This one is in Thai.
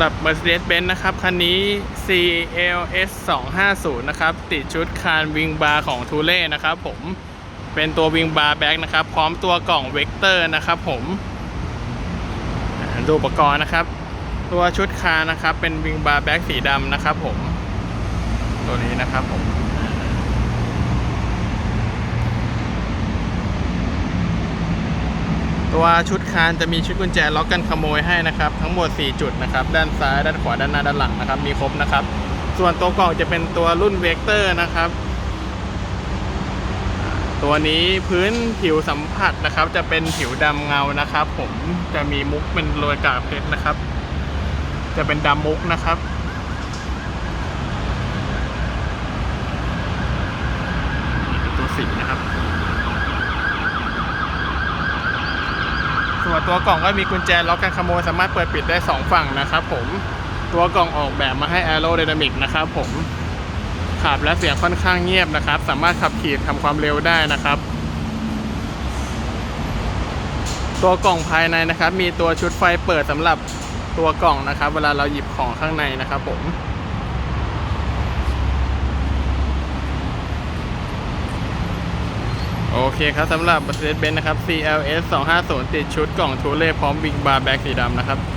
ำหรับ Mercedes-Benz นะครับ คันนี้ CLS 250นะครับ ติดชุดคานวิงบาร์ของทูเล่นะครับผมเป็นตัววิงบาร์แบ็กนะครับ พร้อมตัวกล่องเวกเตอร์นะครับผมดูอุปกรณ์นะครับ ตัวชุดคานนะครับ เป็นวิงบาร์แบ็กสีดำนะครับผม ตัวนี้นะครับผม ตัวชุดคานจะมีชุดกุญแจล็อกกันขโมยให้นะครับทั้งหมด 4 จุดนะครับด้านซ้ายด้านขวาด้านหน้าด้านหลังนะครับมีครบนะครับ ส่วนตัวกล่องจะเป็นตัวรุ่นเวกเตอร์นะครับตัวนี้พื้นผิวสัมผัสนะครับ จะเป็นผิวดำเงานะครับ ผมจะมีมุกเป็นโรยกากเพชรนะครับ จะเป็นดำมุกนะครับ นี่เป็นตัวสีนะครับ ส่วนตัวกล่องก็มีกุญแจล็อกกันขโมยสามารถเปิดปิดได้ 2 ฝั่งนะครับผมตัวกล่องออกแบบมาให้ Aerodynamic นะครับผมขับและเสียงค่อนข้างเงียบนะครับ สามารถขับขี่ทำความเร็วได้นะครับ ตัวกล่องภายในนะครับ มีตัวชุดไฟเปิดสำหรับตัวกล่องนะครับ เวลาเราหยิบของข้างในนะครับผม โอเคครับสำหรับ Mercedes-Benz นะครับ CLS 250 ติดชุดกล่องทูเล่พร้อมบิ๊กบาร์แบ็กสีดำนะครับ